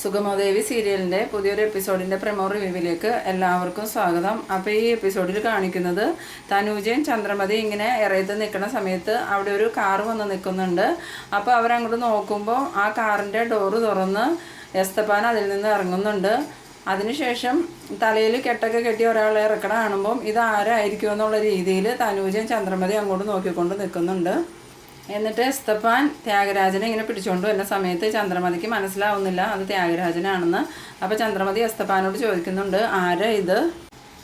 സുഗമോദേവി സീരിയലിന്റെ പുതിയൊരു എപ്പിസോഡിന്റെ പ്രമോ റിവ്യൂവിലേക്ക് എല്ലാവർക്കും സ്വാഗതം. അപ്പോൾ ഈ എപ്പിസോഡിൽ കാണിക്കുന്നത് തനൂജയും ചന്ദ്രമതി ഇങ്ങനെ ഇറയത്ത് നിൽക്കുന്ന സമയത്ത് അവിടെ ഒരു കാർ വന്ന് നിൽക്കുന്നുണ്ട്. അപ്പോൾ അവരങ്ങോട്ട് നോക്കുമ്പോൾ ആ കാറിന്റെ ഡോറ് തുറന്ന് എസ്തപ്പാൻ അതിൽ നിന്ന് ഇറങ്ങുന്നുണ്ട്. അതിനുശേഷം തലയിൽ കെട്ടൊക്കെ കെട്ടി ഒരാളെ ഇറക്കണ കാണുമ്പം ഇത് ആരായിരിക്കും എന്നുള്ള രീതിയിൽ തനൂജയും ചന്ദ്രമതി അങ്ങോട്ട് നോക്കിക്കൊണ്ട് നിൽക്കുന്നുണ്ട്. എന്നിട്ട് എസ്തപ്പാൻ ത്യാഗരാജനെ ഇങ്ങനെ പിടിച്ചുകൊണ്ട് വരുന്ന സമയത്ത് ചന്ദ്രമതിക്ക് മനസ്സിലാവുന്നില്ല അത് ത്യാഗരാജനാണെന്ന്. അപ്പോൾ ചന്ദ്രമതി എസ്തപ്പാനോട് ചോദിക്കുന്നുണ്ട് ആരാ ഇത്?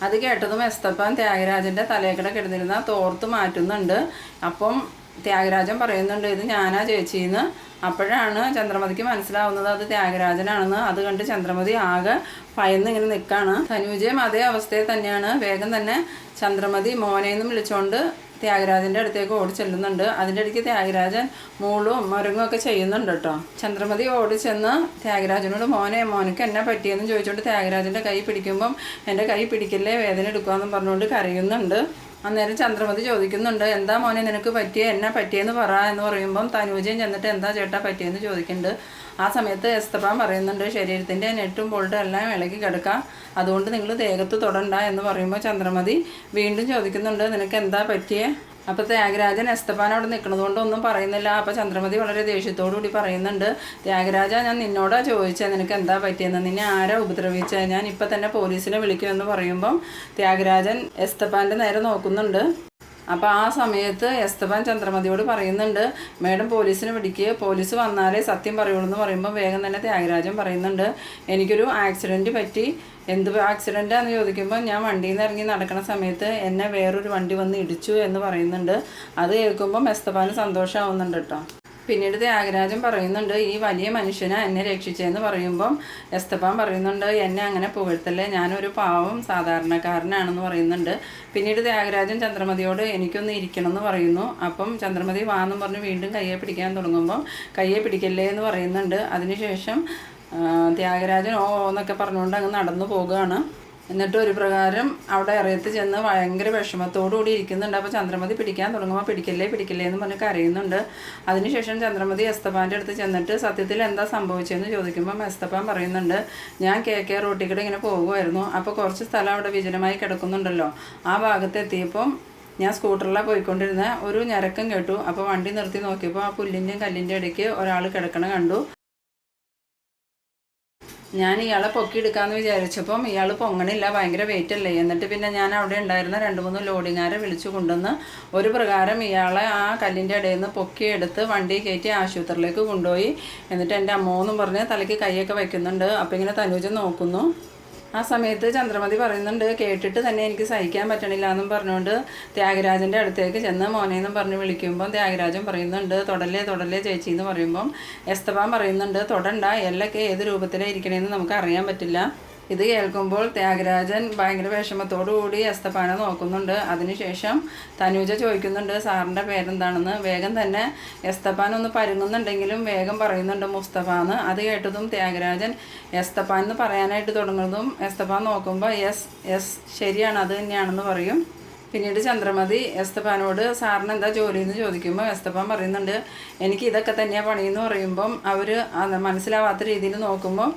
അത് കേട്ടതും എസ്തപ്പാൻ ത്യാഗരാജന്റെ തലേക്കട കിടന്നിരുന്ന തോർത്ത് മാറ്റുന്നുണ്ട്. അപ്പം ത്യാഗരാജൻ പറയുന്നുണ്ട് ഇത് ഞാനാ ചേച്ചിന്ന്. അപ്പോഴാണ് ചന്ദ്രമതിക്ക് മനസ്സിലാവുന്നത് അത് ത്യാഗരാജനാണെന്ന്. അത് കണ്ട് ചന്ദ്രമതി ആകെ ഭയന്ന് ഇങ്ങനെ നിൽക്കുകയാണ് തനുജയും അതേ അവസ്ഥയിൽ തന്നെയാണ്. വേഗം തന്നെ ചന്ദ്രമതി മോനെന്നും വിളിച്ചുകൊണ്ട് ത്യാഗരാജന്റെ അടുത്തേക്ക് ഓടി ചെല്ലുന്നുണ്ട്. അതിന്റെ ഇടയ്ക്ക് ത്യാഗരാജൻ മൂളും മരുങ്ങും ഒക്കെ ചെയ്യുന്നുണ്ട് കേട്ടോ. ചന്ദ്രമതി ഓടി ചെന്ന് ത്യാഗരാജനോട് മോനെ മോനക്ക് എന്നെ പറ്റിയെന്ന് ചോദിച്ചുകൊണ്ട് ത്യാഗരാജന്റെ കൈ പിടിക്കുമ്പം എന്റെ കൈ പിടിക്കില്ലേ വേദന എടുക്കാമെന്നും പറഞ്ഞുകൊണ്ട് കരയുന്നുണ്ട്. അന്നേരം ചന്ദ്രമതി ചോദിക്കുന്നുണ്ട് എന്താ മോനെ നിനക്ക് പറ്റിയ? എന്നെ പറ്റിയെന്ന് പറ എന്ന് പറയുമ്പം തനൂജയും ചെന്നിട്ട് എന്താ ചേട്ടാ പറ്റിയെന്ന് ചോദിക്കുന്നുണ്ട് ആ സമയത്ത് എസ്തപ്പാൻ പറയുന്നുണ്ട് ശരീരത്തിന്റെ നെട്ടും ബോൾട്ടും എല്ലാം ഇളകി കിടക്കാം. അതുകൊണ്ട് നിങ്ങൾ ദേഹത്ത് തൊടണ്ട എന്ന് പറയുമ്പോൾ ചന്ദ്രമതി വീണ്ടും ചോദിക്കുന്നുണ്ട് നിനക്ക് എന്താ പറ്റിയേ? അപ്പോൾ ത്യാഗരാജൻ എസ്തപ്പാൻ അവിടെ നിൽക്കുന്നത് കൊണ്ട് ഒന്നും പറയുന്നില്ല. അപ്പോൾ ചന്ദ്രമതി വളരെ ദേഷ്യത്തോടു കൂടി പറയുന്നുണ്ട് ത്യാഗരാജ ഞാൻ നിന്നോടാ ചോദിച്ചത് നിനക്ക് എന്താ പറ്റിയെന്ന്? നിന്നെ ആരാ ഉപദ്രവിച്ചത് ഞാൻ ഇപ്പം തന്നെ പോലീസിനെ വിളിക്കുമെന്ന് പറയുമ്പം ത്യാഗരാജൻ എസ്തപ്പാന്റെ നേരെ നോക്കുന്നുണ്ട്. അപ്പോൾ ആ സമയത്ത് എസ്തബാൻ ചന്ദ്രമതിയോട് പറയുന്നുണ്ട് മേഡം പോലീസിനെ വിളിക്കുക പോലീസ് വന്നാലേ സത്യം പറയുള്ളൂ എന്ന് പറയുമ്പോൾ വേഗം തന്നെ ത്യാഗരാജൻ പറയുന്നുണ്ട് എനിക്കൊരു ആക്സിഡന്റ് പറ്റി. എന്ത് ആക്സിഡന്റാന്ന് ചോദിക്കുമ്പോൾ ഞാൻ വണ്ടിയിൽ നിന്ന് ഇറങ്ങി നടക്കുന്ന സമയത്ത് എന്നെ വേറൊരു വണ്ടി വന്ന് ഇടിച്ചു എന്ന് പറയുന്നുണ്ട്. അത് കേൾക്കുമ്പോൾ എസ്തബാന് സന്തോഷമാവുന്നുണ്ട് കേട്ടോ പിന്നീട് ത്യാഗരാജൻ പറയുന്നുണ്ട് ഈ വലിയ മനുഷ്യനെ എന്നെ രക്ഷിച്ചതെന്ന് പറയുമ്പം എസ്തപ്പാൻ പറയുന്നുണ്ട് എന്നെ അങ്ങനെ പുകഴ്ത്തല്ലേ ഞാനൊരു പാവം സാധാരണക്കാരനാണെന്ന് പറയുന്നുണ്ട്. പിന്നീട് ത്യാഗരാജൻ ചന്ദ്രമതിയോട് എനിക്കൊന്ന് ഇരിക്കണം എന്ന് പറയുന്നു. അപ്പം ചന്ദ്രമതി വാന്നും പറഞ്ഞ് വീണ്ടും കയ്യെ പിടിക്കാൻ തുടങ്ങുമ്പം കയ്യെ പിടിക്കല്ലേ എന്ന് പറയുന്നുണ്ട്. അതിനുശേഷം ത്യാഗരാജൻ ഓ എന്നൊക്കെ പറഞ്ഞുകൊണ്ട് അങ്ങ് നടന്നു പോകുകയാണ് എന്നിട്ട് ഒരു പ്രകാരം അവിടെ ഇറയത്ത് ചെന്ന് ഭയങ്കര വിഷമത്തോടു കൂടി ഇരിക്കുന്നുണ്ട്. അപ്പോൾ ചന്ദ്രമതി പിടിക്കാൻ തുടങ്ങുമ്പോൾ പിടിക്കല്ലേ പിടിക്കല്ലേ എന്ന് പറഞ്ഞ് കരയുന്നുണ്ട്. അതിനുശേഷം ചന്ദ്രമതി എസ്തപ്പാന്റെ അടുത്ത് ചെന്നിട്ട് സത്യത്തിൽ എന്താ സംഭവിച്ചതെന്ന് ചോദിക്കുമ്പോൾ എസ്തപ്പാൻ പറയുന്നുണ്ട് ഞാൻ കെ കെ റോട്ടിക്കൂടെ ഇങ്ങനെ പോകുമായിരുന്നു അപ്പോൾ കുറച്ച് സ്ഥലം അവിടെ വിജനമായി കിടക്കുന്നുണ്ടല്ലോ. ആ ഭാഗത്തെത്തിയപ്പം ഞാൻ സ്കൂട്ടറിലാണ് പോയിക്കൊണ്ടിരുന്ന. ഒരു ഞരക്കം കേട്ടു. അപ്പോൾ വണ്ടി നിർത്തി നോക്കിയപ്പോൾ ആ പുല്ലിന്റെയും കല്ലിന്റെ ഇടയ്ക്ക് ഒരാൾ കിടക്കണ കണ്ടു. ഞാൻ ഇയാളെ പൊക്കി പൊക്കിയെടുക്കാമെന്ന് വിചാരിച്ചപ്പം ഇയാൾ പൊങ്ങണില്ല ഭയങ്കര വെയിറ്റ് അല്ലേ? എന്നിട്ട് പിന്നെ ഞാൻ അവിടെ ഉണ്ടായിരുന്ന രണ്ട് മൂന്ന് ലോഡിങ്ങാരെ വിളിച്ചു കൊണ്ടുവന്ന് ഒരു പ്രകാരം ഇയാളെ ആ കല്ലിന്റെ ഇടയിൽ നിന്ന് പൊക്കിയെടുത്ത് വണ്ടി കയറ്റി ആശുപത്രിയിലേക്ക് കൊണ്ടുപോയി. എന്നിട്ട് എന്റെ അമ്മോന്നും പറഞ്ഞ് തലയ്ക്ക് കൈയൊക്കെ വയ്ക്കുന്നുണ്ട് അപ്പം ഇങ്ങനെ തനുജം നോക്കുന്നു. ആ സമയത്ത് ചന്ദ്രമതി പറയുന്നുണ്ട് കേട്ടിട്ട് തന്നെ എനിക്ക് സഹിക്കാൻ പറ്റണില്ല എന്നും പറഞ്ഞുകൊണ്ട് ത്യാഗരാജന്റെ അടുത്തേക്ക് ചെന്ന് മോനെ എന്നും പറഞ്ഞ് വിളിക്കുമ്പോൾ ത്യാഗരാജൻ പറയുന്നുണ്ട് തൊടല്ലേ തൊടല്ലേ ചേച്ചി എന്ന് പറയുമ്പം എസ്തപാൻ പറയുന്നുണ്ട് തൊടണ്ട എല്ലൊക്കെ ഏത് രൂപത്തിലായിരിക്കണേന്ന് നമുക്ക് അറിയാൻ പറ്റില്ല. ഇത് കേൾക്കുമ്പോൾ ത്യാഗരാജൻ ഭയങ്കര വിഷമത്തോടു കൂടി എസ്തപ്പാനെ നോക്കുന്നുണ്ട്. അതിനുശേഷം തനൂജ ചോദിക്കുന്നുണ്ട് സാറിന്റെ പേരെന്താണെന്ന്? വേഗം തന്നെ എസ്തപ്പാൻ ഒന്ന് പരുങ്ങുന്നുണ്ടെങ്കിലും വേഗം പറയുന്നുണ്ട് മുസ്തഫ എന്ന് അത് കേട്ടതും ത്യാഗരാജൻ എസ്തപ്പാൻ എന്ന് പറയാനായിട്ട് തുടങ്ങുന്നതും എസ്തപ്പാൻ നോക്കുമ്പോൾ എസ് എസ് ശരിയാണ് അത് തന്നെയാണെന്ന് പറയും. പിന്നീട് ചന്ദ്രമതി എസ്തപ്പാനോട് സാറിന് എന്താ ജോലി എന്ന് ചോദിക്കുമ്പോൾ എസ്തപ്പാൻ പറയുന്നുണ്ട് എനിക്ക് ഇതൊക്കെ തന്നെയാണ് പണിയെന്ന് പറയുമ്പം അവർ മനസ്സിലാവാത്ത രീതിയിൽ നോക്കുമ്പോൾ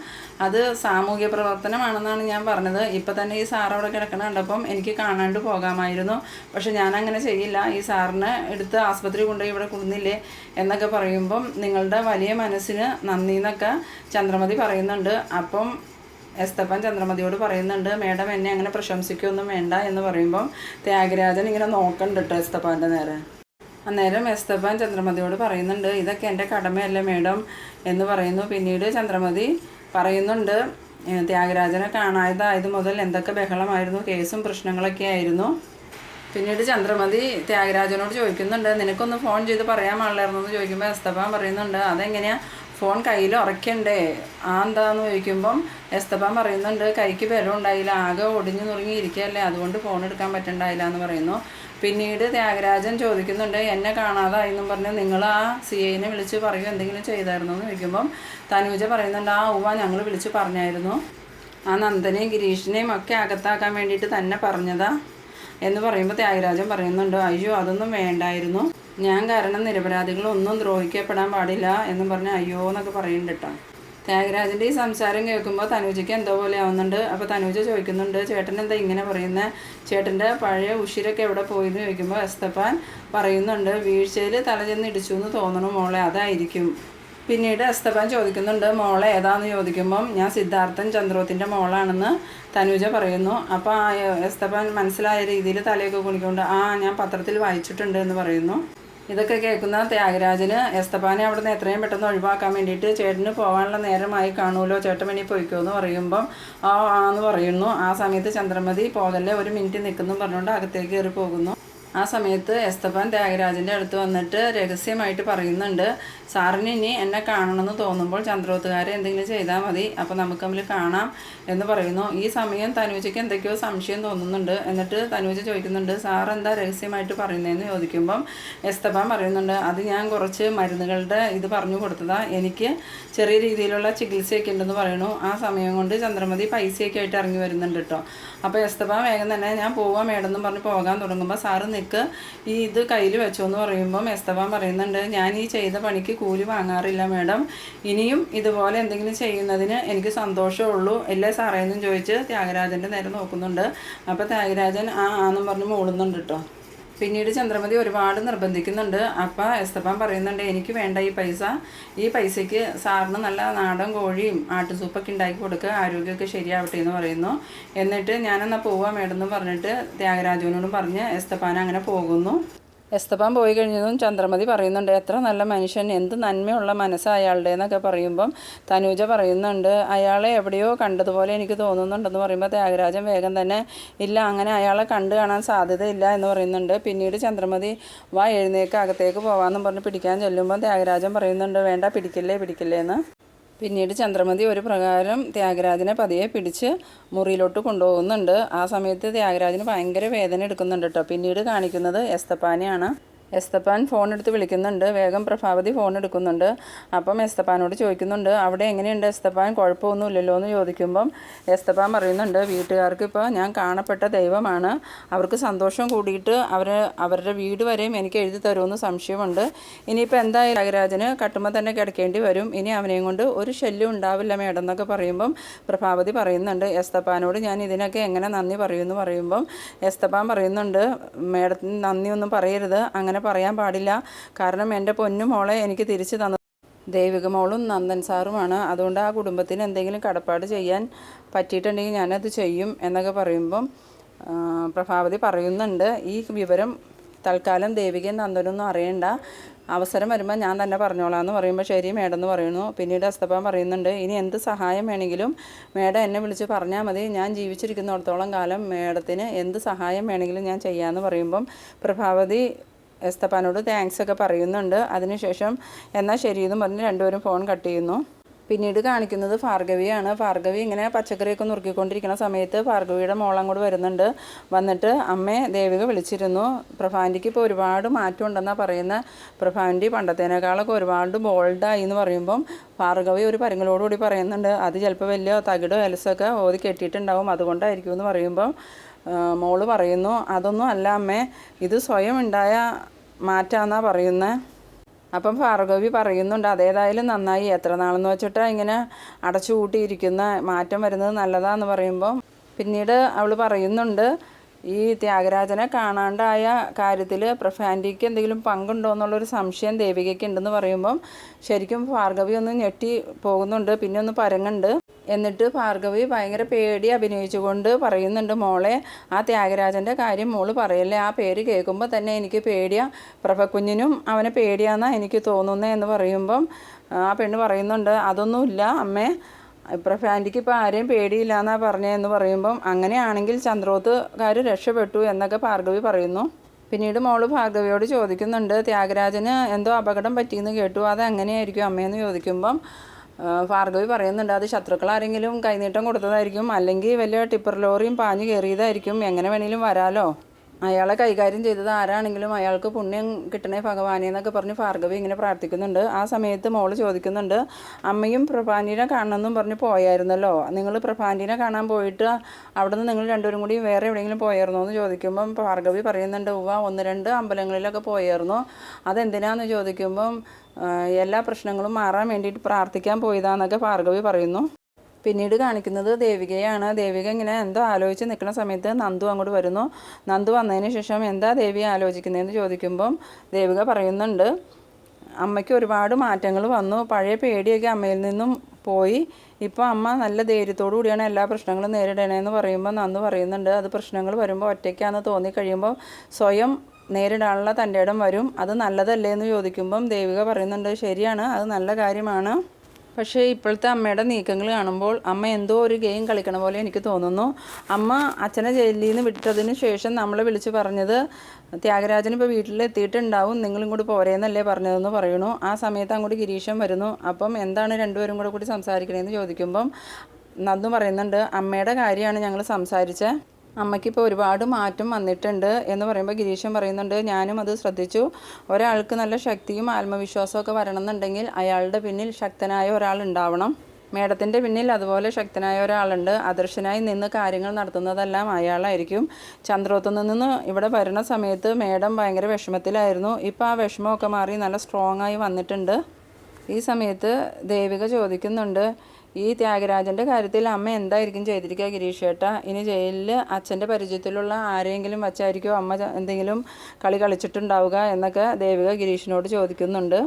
അത് സാമൂഹ്യ പ്രവർത്തനമാണെന്നാണ് ഞാൻ പറഞ്ഞത്. ഇപ്പം തന്നെ ഈ സാർ കിടക്കണ കണ്ടപ്പം എനിക്ക് കാണാണ്ട് പോകാമായിരുന്നു. പക്ഷെ ഞാൻ അങ്ങനെ ചെയ്യില്ല. ഈ സാറിനെ എടുത്ത് ആസ്പത്രി കൊണ്ടുപോയി ഇവിടെ കൊടുന്നില്ലേ എന്നൊക്കെ പറയുമ്പം നിങ്ങളുടെ വലിയ മനസ്സിന് നന്ദി എന്നൊക്കെ ചന്ദ്രമതി പറയുന്നുണ്ട്. അപ്പം എസ്തപ്പൻ ചന്ദ്രമതിയോട് പറയുന്നുണ്ട് മേഡം എന്നെ അങ്ങനെ പ്രശംസിക്കുകയൊന്നും വേണ്ട എന്ന് പറയുമ്പം ത്യാഗരാജൻ ഇങ്ങനെ നോക്കണ്ട് കേട്ടോ എസ്തപ്പാന്റെ നേരെ. അന്നേരം എസ്തപ്പൻ ചന്ദ്രമതിയോട് പറയുന്നുണ്ട് ഇതൊക്കെ എന്റെ കടമയല്ലേ മേഡം എന്ന് പറയുന്നു. പിന്നീട് ചന്ദ്രമതി പറയുന്നുണ്ട് "ഏ, ത്യാഗരാജനെ കാണാതായത് മുതൽ എന്തൊക്കെ ബഹളമായിരുന്നു കേസും പ്രശ്നങ്ങളൊക്കെ ആയിരുന്നു. പിന്നീട് ചന്ദ്രമതി ത്യാഗരാജനോട് ചോദിക്കുന്നുണ്ട് നിനക്കൊന്ന് ഫോൺ ചെയ്ത് പറയാൻ പാടില്ലായിരുന്നു? എന്ന് ചോദിക്കുമ്പോൾ എസ്തപ്പാൻ പറയുന്നുണ്ട് അതെങ്ങനെയാ ഫോൺ കയ്യിൽ ഉറക്കണ്ടേ? ആ എന്താന്ന് ചോദിക്കുമ്പം എസ്തപ്പാൻ പറയുന്നുണ്ട് കൈക്ക് ബലം ഉണ്ടായില്ല ആകെ ഒടിഞ്ഞു നുറുങ്ങി ഇരിക്കുകയല്ലേ അതുകൊണ്ട് ഫോൺ എടുക്കാൻ പറ്റണ്ടായില്ല എന്ന് പറയുന്നു. പിന്നീട് ത്യാഗരാജൻ ചോദിക്കുന്നുണ്ട് എന്നെ കാണാതായി എന്നും പറഞ്ഞ് നിങ്ങൾ ആ സി ഐനെ വിളിച്ച് പറയും എന്തെങ്കിലും ചെയ്തായിരുന്നു? എന്ന് ചോദിക്കുമ്പം തനൂജ പറയുന്നുണ്ട് ആ ഉവ ഞങ്ങൾ വിളിച്ച് പറഞ്ഞായിരുന്നു. ആ നന്ദനെയും ഗിരീഷിനെയും ഒക്കെ അകത്താക്കാൻ വേണ്ടിയിട്ട് തന്നെ പറഞ്ഞതാ. എന്ന് പറയുമ്പോൾ ത്യാഗരാജൻ പറയുന്നുണ്ട് അയ്യോ അതൊന്നും വേണ്ടായിരുന്നു. ഞാൻ കാരണം നിരപരാധികളൊന്നും ദ്രോഹിക്കപ്പെടാൻ പാടില്ല എന്നും പറഞ്ഞ് അയ്യോ എന്നൊക്കെ പറയുന്നുണ്ട് കേട്ടോ. ത്യാഗരാജന്റെ ഈ സംസാരം കേൾക്കുമ്പോൾ തനൂജയ്ക്ക് എന്തോ പോലെ ആവുന്നുണ്ട്. അപ്പോൾ തനൂജ ചോദിക്കുന്നുണ്ട് ചേട്ടൻ എന്താ ഇങ്ങനെ പറയുന്നത് ചേട്ടന്റെ പഴയ ഉഷിരൊക്കെ എവിടെ പോയി എന്ന് ചോദിക്കുമ്പോൾ എസ്തപ്പാൻ പറയുന്നുണ്ട് വീഴ്ചയിൽ തലചെന്ന് ഇടിച്ചു എന്ന് തോന്നണു മോളെ അതായിരിക്കും. പിന്നീട് എസ്തപ്പാൻ ചോദിക്കുന്നുണ്ട് മോളെ ഏതാന്ന് ചോദിക്കുമ്പം ഞാൻ സിദ്ധാർത്ഥൻ ചന്ദ്രോത്തിന്റെ മോളാണെന്ന് തനൂജ പറയുന്നു. അപ്പോൾ ആ എസ്തപ്പാൻ മനസ്സിലായ രീതിയിൽ തലയൊക്കെ കുണിക്കൊണ്ട് ആ ഞാൻ പത്രത്തിൽ വായിച്ചിട്ടുണ്ട് എന്ന് പറയുന്നു. ഇതൊക്കെ കേൾക്കുന്ന ത്യാഗരാജന് എസ്തപ്പാനെ അവിടുന്ന് എത്രയും പെട്ടെന്ന് ഒഴിവാക്കാൻ വേണ്ടിയിട്ട് ചേട്ടന് പോകാനുള്ള നേരമായി കാണുമല്ലോ ചേട്ടൻ വേണ്ടി പോയിക്കോ എന്ന് പറയുമ്പം ആ ആന്ന് പറയുന്നു. ആ സമയത്ത് ചന്ദ്രമതി പോകല്ലേ ഒരു മിനിറ്റ് നിൽക്കുന്നു പറഞ്ഞുകൊണ്ട് അകത്തേക്ക് കയറി പോകുന്നു. ആ സമയത്ത് എസ്തപ്പാൻ ത്യാഗരാജന്റെ അടുത്ത് വന്നിട്ട് രഹസ്യമായിട്ട് പറയുന്നുണ്ട് സാറിന് ഇനി എന്നെ കാണണമെന്ന് തോന്നുമ്പോൾ ചന്ദ്രോത്തുകാരെ എന്തെങ്കിലും ചെയ്താൽ മതി അപ്പോൾ നമുക്ക് തമ്മിൽ കാണാം എന്ന് പറയുന്നു. ഈ സമയം തനൂജയ്ക്ക് എന്തൊക്കെയോ സംശയം തോന്നുന്നുണ്ട്. എന്നിട്ട് തനൂജ ചോദിക്കുന്നുണ്ട് സാർ എന്താ രഹസ്യമായിട്ട് പറയുന്നതെന്ന് ചോദിക്കുമ്പം എസ്തപ്പാൻ പറയുന്നുണ്ട് അത് ഞാൻ കുറച്ച് മരുന്നുകളുടെ ഇത് പറഞ്ഞു കൊടുത്തതാ. എനിക്ക് ചെറിയ രീതിയിലുള്ള ചികിത്സയൊക്കെ ഉണ്ടെന്ന് പറയുന്നു. ആ സമയം കൊണ്ട് ചന്ദ്രമതി പൈസയൊക്കെ ആയിട്ട് ഇറങ്ങി വരുന്നുണ്ട് കേട്ടോ അപ്പോൾ എസ്തപ്പാൻ വേഗം തന്നെ ഞാൻ പോവാം മേഡം പറഞ്ഞ് പോകാൻ തുടങ്ങുമ്പോൾ സാറ് നിൽക്ക് ഈ ഇത് കയ്യിൽ വെച്ചോ എന്ന് പറയുമ്പം എസ്തപ്പാൻ പറയുന്നുണ്ട് ഞാൻ ഈ ചെയ്ത പണിക്ക് കൂലി വാങ്ങാറില്ല മേഡം. ഇനിയും ഇതുപോലെ എന്തെങ്കിലും ചെയ്യുന്നതിന് എനിക്ക് സന്തോഷമുള്ളൂ അല്ലേ സാറേ എന്നും ചോദിച്ച് ത്യാഗരാജന്റെ നേരെ നോക്കുന്നുണ്ട്. അപ്പോൾ ത്യാഗരാജൻ ആ ആന്നും പറഞ്ഞ് മൂളുന്നുണ്ട് കേട്ടോ പിന്നീട് ചന്ദ്രമതി ഒരുപാട് നിർബന്ധിക്കുന്നുണ്ട്. അപ്പം എസ്തപ്പാൻ പറയുന്നുണ്ട് എനിക്ക് വേണ്ട ഈ പൈസ. ഈ പൈസയ്ക്ക് സാറിന് നല്ല നാടൻ കോഴിയും ആട്ടുസൂപ്പൊക്കെ ഉണ്ടാക്കി കൊടുക്കുക ആരോഗ്യമൊക്കെ ശരിയാവട്ടെ എന്ന് പറയുന്നു. എന്നിട്ട് ഞാനെന്നാൽ പോവാം മേഡം പറഞ്ഞിട്ട് ത്യാഗരാജുവിനോടും പറഞ്ഞ് എസ്തപ്പാൻ അങ്ങനെ പോകുന്നു. എസ്തപ്പാൻ പോയി കഴിഞ്ഞതും ചന്ദ്രമതി പറയുന്നുണ്ട് എത്ര നല്ല മനുഷ്യൻ എന്ത് നന്മയുള്ള മനസ്സ് അയാളുടെ എന്നൊക്കെ പറയുമ്പം തനൂജ പറയുന്നുണ്ട് അയാളെ എവിടെയോ കണ്ടതുപോലെ എനിക്ക് തോന്നുന്നുണ്ടെന്ന് പറയുമ്പോൾ ത്യാഗരാജൻ വേഗം തന്നെ ഇല്ല അങ്ങനെ അയാളെ കണ്ടു കാണാൻ സാധ്യതയില്ല എന്ന് പറയുന്നുണ്ട്. പിന്നീട് ചന്ദ്രമതി വാ എഴുന്നേക്ക് അകത്തേക്ക് പോവാമെന്നും പറഞ്ഞ് പിടിക്കാൻ ചെല്ലുമ്പോൾ ത്യാഗരാജൻ പറയുന്നുണ്ട് വേണ്ട പിടിക്കില്ലേ പിടിക്കില്ലേ എന്ന് പിന്നീട് ചന്ദ്രമതി ഒരു പ്രകാരം ത്യാഗരാജനെ പതിയെ പിടിച്ച് മുറിയിലോട്ട് കൊണ്ടുപോകുന്നുണ്ട്. ആ സമയത്ത് ത്യാഗരാജന് ഭയങ്കര വേദന എടുക്കുന്നുണ്ട് കേട്ടോ പിന്നീട് കാണിക്കുന്നത് എസ്തപ്പാനെയാണ്. എസ്തപ്പാൻ ഫോൺ എടുത്ത് വിളിക്കുന്നുണ്ട്. വേഗം പ്രഭാവതി ഫോൺ എടുക്കുന്നുണ്ട് അപ്പം എസ്തപ്പാനോട് ചോദിക്കുന്നുണ്ട് അവിടെ എങ്ങനെയുണ്ട് എസ്തപ്പാൻ? കുഴപ്പമൊന്നുമില്ലല്ലോ എന്ന് ചോദിക്കുമ്പം എസ്തപ്പാൻ പറയുന്നുണ്ട് വീട്ടുകാർക്ക് ഇപ്പോൾ ഞാൻ കാണപ്പെട്ട ദൈവമാണ്. അവർക്ക് സന്തോഷം കൂടിയിട്ട് അവർ അവരുടെ വീട് വരെയും എനിക്ക് എഴുതി തരുമെന്ന് സംശയമുണ്ട്. ഇനിയിപ്പോൾ എന്തായാലും രാഗരാജന് കട്ടുമ്പോൾ തന്നെ കിടക്കേണ്ടി വരും. ഇനി അവനെയും കൊണ്ട് ഒരു ശല്യം ഉണ്ടാവില്ല മേഡം എന്നൊക്കെ പറയുമ്പം പ്രഭാവതി പറയുന്നുണ്ട്. എസ്തപ്പാനോട് ഞാൻ ഇതിനൊക്കെ എങ്ങനെ നന്ദി പറയുമെന്ന് പറയുമ്പം എസ്തപ്പാൻ പറയുന്നുണ്ട് മേഡത്തിന് നന്ദിയൊന്നും പറയരുത്. അങ്ങനെ പറയാൻ പാടില്ല. കാരണം എന്റെ പൊന്നു മോളെ എനിക്ക് തിരിച്ചു തന്നു ദേവിക മോളും നന്ദൻ സാറുമാണ്. അതുകൊണ്ട് ആ കുടുംബത്തിന് എന്തെങ്കിലും കടപ്പാട് ചെയ്യാൻ പറ്റിയിട്ടുണ്ടെങ്കിൽ ഞാനത് ചെയ്യും എന്നൊക്കെ പറയുമ്പം പ്രഭാവതി പറയുന്നുണ്ട്. ഈ വിവരം തൽക്കാലം ദേവികയും നന്ദനൊന്നും അറിയണ്ട. അവസരം വരുമ്പോൾ ഞാൻ തന്നെ പറഞ്ഞോളാം എന്ന് പറയുമ്പോൾ ശരി മേഡം എന്ന് പറയുന്നു. പിന്നീട് അസ്തപ്പം പറയുന്നുണ്ട് ഇനി എന്ത് സഹായം വേണമെങ്കിലും മേഡം എന്നെ വിളിച്ച് പറഞ്ഞാൽ മതി. ഞാൻ ജീവിച്ചിരിക്കുന്നിടത്തോളം കാലം മേഡത്തിന് എന്ത് സഹായം വേണമെങ്കിലും ഞാൻ ചെയ്യാമെന്ന് പറയുമ്പം പ്രഭാവതി എസ്തപ്പാനോട് താങ്ക്സ് ഒക്കെ പറയുന്നുണ്ട്. അതിനുശേഷം എന്നാൽ ശരിയെന്നും പറഞ്ഞ് രണ്ടുപേരും ഫോൺ കട്ട് ചെയ്യുന്നു. പിന്നീട് കാണിക്കുന്നത് ഭാർഗവിയാണ്. ഭാർഗവി ഇങ്ങനെ പച്ചക്കറിയൊക്കെ നുറുക്കിക്കൊണ്ടിരിക്കുന്ന സമയത്ത് ഭാർഗവിയുടെ മോളം കൂടെ വരുന്നുണ്ട്. വന്നിട്ട് അമ്മേ ദേവിക വിളിച്ചിരുന്നു. പ്രഭാന്റിക്ക് ഇപ്പോൾ ഒരുപാട് മാറ്റം ഉണ്ടെന്നാണ് പറയുന്നത് പ്രഭാന്റി പണ്ടത്തേനേക്കാളൊക്കെ ഒരുപാട് ബോൾഡായി എന്ന് പറയുമ്പം ഭാർഗവി ഒരു പരങ്ങളോടുകൂടി പറയുന്നുണ്ട്. അത് ചിലപ്പോൾ വലിയ തകിടോ എലസൊക്കെ ഓതി കെട്ടിയിട്ടുണ്ടാവും. അതുകൊണ്ടായിരിക്കും എന്ന് പറയുമ്പം മോൾ പറയുന്നു അതൊന്നും അല്ല അമ്മേ. ഇത് സ്വയം ഉണ്ടായ മാറ്റാന്നാണ് പറയുന്നത് അപ്പം ഭാർഗവി പറയുന്നുണ്ട് അതേതായാലും നന്നായി. എത്ര നാളെന്ന് വെച്ചിട്ടാ ഇങ്ങനെ അടച്ചു കൂട്ടിയിരിക്കുന്ന? മാറ്റം വരുന്നത് നല്ലതാന്ന് പറയുമ്പം പിന്നീട് അവൾ പറയുന്നുണ്ട് ഈ ത്യാഗരാജനെ കാണാണ്ടായ കാര്യത്തിൽ പ്രഫാന്റിക്ക് എന്തെങ്കിലും പങ്കുണ്ടോ എന്നുള്ളൊരു സംശയം ദേവികയ്ക്ക് ഉണ്ടെന്ന് പറയുമ്പം ശരിക്കും ഭാർഗവി ഒന്ന് ഞെട്ടി പോകുന്നുണ്ട് പിന്നെ ഒന്ന് പരങ്ങുണ്ട്. എന്നിട്ട് ഭാർഗവി ഭയങ്കര പേടി അഭിനയിച്ചുകൊണ്ട് പറയുന്നുണ്ട് മോളെ ആ ത്യാഗരാജന്റെ കാര്യം മോൾ പറയല്ലേ? ആ പേര് കേൾക്കുമ്പോൾ തന്നെ എനിക്ക് പേടിയാ. പ്രഭക്കുഞ്ഞിനും അവനെ പേടിയാന്നാണ് എനിക്ക് തോന്നുന്നത് എന്ന് പറയുമ്പം ആ പെണ്ണ് പറയുന്നുണ്ട് അതൊന്നുമില്ല അമ്മേ പ്രഫാന്റിക്ക് ഇപ്പോൾ ആരെയും പേടിയില്ല എന്നാണ് പറഞ്ഞതെന്ന് പറയുമ്പം അങ്ങനെയാണെങ്കിൽ ചന്ദ്രോത്തുകാർ രക്ഷപ്പെട്ടു എന്നൊക്കെ ഭാർഗവി പറയുന്നു. പിന്നീട് മോൾ ഭാർഗവിയോട് ചോദിക്കുന്നുണ്ട് ത്യാഗരാജന് എന്തോ അപകടം പറ്റിയെന്ന് കേട്ടു അത് എങ്ങനെയായിരിക്കും അമ്മയെന്ന് ചോദിക്കുമ്പം ഭാർഗവി പറയുന്നുണ്ട് അത് ശത്രുക്കൾ ആരെങ്കിലും കൈനീട്ടം കൊടുത്തതായിരിക്കും അല്ലെങ്കിൽ വലിയ ടിപ്പർ ലോറിയും പാഞ്ഞു കയറിയതായിരിക്കും. എങ്ങനെ വേണേലും വരാലോ. അയാളെ കൈകാര്യം ചെയ്തത് ആരാണെങ്കിലും അയാൾക്ക് പുണ്യം കിട്ടണേ ഭഗവാനെ എന്നൊക്കെ പറഞ്ഞ് ഭാർഗവി ഇങ്ങനെ പ്രാർത്ഥിക്കുന്നുണ്ട്. ആ സമയത്ത് മോൾ ചോദിക്കുന്നുണ്ട് അമ്മയും പ്രഭാന്റിനെ കാണണമെന്നും പറഞ്ഞ് പോയായിരുന്നല്ലോ? നിങ്ങൾ പ്രഭാന്റിനെ കാണാൻ പോയിട്ട് അവിടെ നിന്ന് നിങ്ങൾ രണ്ടുപേരും കൂടി വേറെ എവിടെയെങ്കിലും പോയായിരുന്നോ? എന്ന് ചോദിക്കുമ്പം ഭാർഗവി പറയുന്നുണ്ട് ഉവ്വ ഒന്ന് രണ്ട് അമ്പലങ്ങളിലൊക്കെ പോയായിരുന്നു? അതെന്തിനാന്ന്? ചോദിക്കുമ്പം എല്ലാ പ്രശ്നങ്ങളും മാറാൻ വേണ്ടിയിട്ട് പ്രാർത്ഥിക്കാൻ പോയതാന്നൊക്കെ ഭാർഗവി പറയുന്നു. പിന്നീട് കാണിക്കുന്നത് ദേവികയാണ്. ദേവിക ഇങ്ങനെ എന്തോ ആലോചിച്ച് നിൽക്കുന്ന സമയത്ത് നന്ദു അങ്ങോട്ട് വരുന്നു. നന്ദു വന്നതിന് ശേഷം എന്താ ദേവി ആലോചിക്കുന്നതെന്ന് ചോദിക്കുമ്പം ദേവിക പറയുന്നുണ്ട് അമ്മയ്ക്ക് ഒരുപാട് മാറ്റങ്ങൾ വന്നു. പഴയ പേടിയൊക്കെ അമ്മയിൽ നിന്നും പോയി. ഇപ്പോൾ അമ്മ നല്ല ധൈര്യത്തോടു കൂടിയാണ് എല്ലാ പ്രശ്നങ്ങളും നേരിടണേന്ന് പറയുമ്പോൾ നന്ദു പറയുന്നുണ്ട്. അത് പ്രശ്നങ്ങൾ വരുമ്പോൾ ഒറ്റയ്ക്കാന്ന് തോന്നി കഴിയുമ്പോൾ സ്വയം നേരിടാനുള്ള തന്റെ ഇടം വരും. അത് നല്ലതല്ലേ? എന്ന് ചോദിക്കുമ്പം ദേവിക പറയുന്നുണ്ട് ശരിയാണ്. അത് നല്ല കാര്യമാണ്. പക്ഷേ ഇപ്പോഴത്തെ അമ്മയുടെ നീക്കങ്ങൾ കാണുമ്പോൾ അമ്മ എന്തോ ഒരു ഗെയിം കളിക്കണ പോലെ എനിക്ക് തോന്നുന്നു. അമ്മ അച്ഛനെ ജയിലിൽ നിന്ന് വിട്ടതിന് ശേഷം നമ്മളെ വിളിച്ച് പറഞ്ഞത് ത്യാഗരാജൻ ഇപ്പോൾ വീട്ടിലെത്തിയിട്ടുണ്ടാവും നിങ്ങളും കൂടി പോരേന്നല്ലേ പറഞ്ഞതെന്ന് പറയണു. ആ സമയത്ത് അങ്ങോട്ട് ഗിരീഷൻ വരുന്നു. അപ്പം എന്താണ് രണ്ടുപേരും കൂടെ കൂടി സംസാരിക്കണേന്ന് ചോദിക്കുമ്പം നന്ദു പറയുന്നുണ്ട് അമ്മയുടെ കാര്യമാണ് ഞങ്ങൾ സംസാരിച്ചത് അമ്മയ്ക്കിപ്പോൾ ഒരുപാട് മാറ്റം വന്നിട്ടുണ്ട് എന്ന് പറയുമ്പോൾ ഗിരീശൻ പറയുന്നുണ്ട് ഞാനും അത് ശ്രദ്ധിച്ചു. ഒരാൾക്ക് നല്ല ശക്തിയും ആത്മവിശ്വാസവും ഒക്കെ വരണമെന്നുണ്ടെങ്കിൽ അയാളുടെ പിന്നിൽ ശക്തനായ ഒരാൾ ഉണ്ടാവണം. മേഡത്തിന്റെ പിന്നിൽ അതുപോലെ ശക്തനായ ഒരാളുണ്ട്. അദർശനായി നിന്ന് കാര്യങ്ങൾ നടത്തുന്നതെല്ലാം അയാളായിരിക്കും. ചന്ദ്രോത്തുനിൽ നിന്ന് ഇവിടെ വരുന്ന സമയത്ത് മേഡം ഭയങ്കര വിഷമത്തിലായിരുന്നു. ഇപ്പോൾ ആ വിഷമമൊക്കെ മാറി നല്ല സ്ട്രോങ് ആയി വന്നിട്ടുണ്ട്. ഈ സമയത്ത് ദേവിക ചോദിക്കുന്നുണ്ട് ഈ ത്യാഗരാജന്റെ കാര്യത്തിൽ അമ്മ എന്തായിരിക്കും ചെയ്തിരിക്കുക ഗിരീഷ് ചേട്ടാ ഇനി ജയിലിൽ അച്ഛന്റെ പരിചയത്തിലുള്ള ആരെങ്കിലും വച്ചായിരിക്കും അമ്മ എന്തെങ്കിലും കളി കളിച്ചിട്ടുണ്ടാവുക എന്നൊക്കെ ദേവിക ഗിരീഷിനോട് ചോദിക്കുന്നുണ്ട്.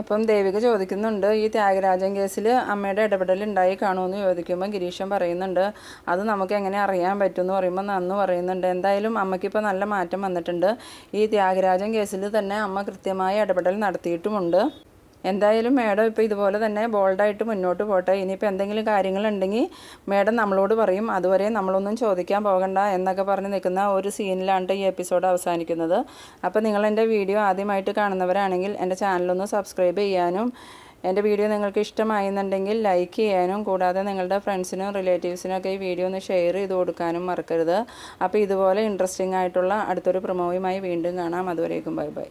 അപ്പം ദേവിക ചോദിക്കുന്നുണ്ട് ഈ ത്യാഗരാജൻ കേസിൽ അമ്മയുടെ ഇടപെടൽ ഉണ്ടായി കാണുമെന്ന് ചോദിക്കുമ്പോൾ ഗിരീഷൻ പറയുന്നുണ്ട് അത് നമുക്ക് എങ്ങനെ അറിയാൻ പറ്റും? എന്ന് പറയുമ്പോൾ നന്ന് പറയുന്നുണ്ട് എന്തായാലും അമ്മയ്ക്കിപ്പോൾ നല്ല മാറ്റം വന്നിട്ടുണ്ട്. ഈ ത്യാഗരാജൻ കേസിൽ തന്നെ അമ്മ കൃത്യമായ ഇടപെടൽ നടത്തിയിട്ടുമുണ്ട്. എന്തായാലും മേഡം ഇപ്പോൾ ഇതുപോലെ തന്നെ ബോൾഡായിട്ട് മുന്നോട്ട് പോട്ടെ. ഇനിയിപ്പോൾ എന്തെങ്കിലും കാര്യങ്ങളുണ്ടെങ്കിൽ മേഡം നമ്മളോട് പറയും. അതുവരെ നമ്മളൊന്നും ചോദിക്കാൻ പോകണ്ട എന്നൊക്കെ പറഞ്ഞ് നിൽക്കുന്ന ഒരു സീനിലാണ് ഈ എപ്പിസോഡ് അവസാനിക്കുന്നത്. അപ്പോൾ നിങ്ങൾ എന്റെ വീഡിയോ ആദ്യമായിട്ട് കാണുന്നവരാണെങ്കിൽ എന്റെ ചാനലൊന്ന് സബ്സ്ക്രൈബ് ചെയ്യാനും എന്റെ വീഡിയോ നിങ്ങൾക്ക് ഇഷ്ടമായെന്നുണ്ടെങ്കിൽ ലൈക്ക് ചെയ്യാനും കൂടാതെ നിങ്ങളുടെ ഫ്രണ്ട്സിനും റിലേറ്റീവ്സിനും ഒക്കെ ഈ വീഡിയോ ഒന്ന് ഷെയർ ചെയ്ത് കൊടുക്കാനും മറക്കരുത്. അപ്പോൾ ഇതുപോലെ ഇൻട്രസ്റ്റിംഗ് ആയിട്ടുള്ള അടുത്തൊരു പ്രൊമോയുമായി വീണ്ടും കാണാം. അതുവരേക്കും ബൈ ബൈ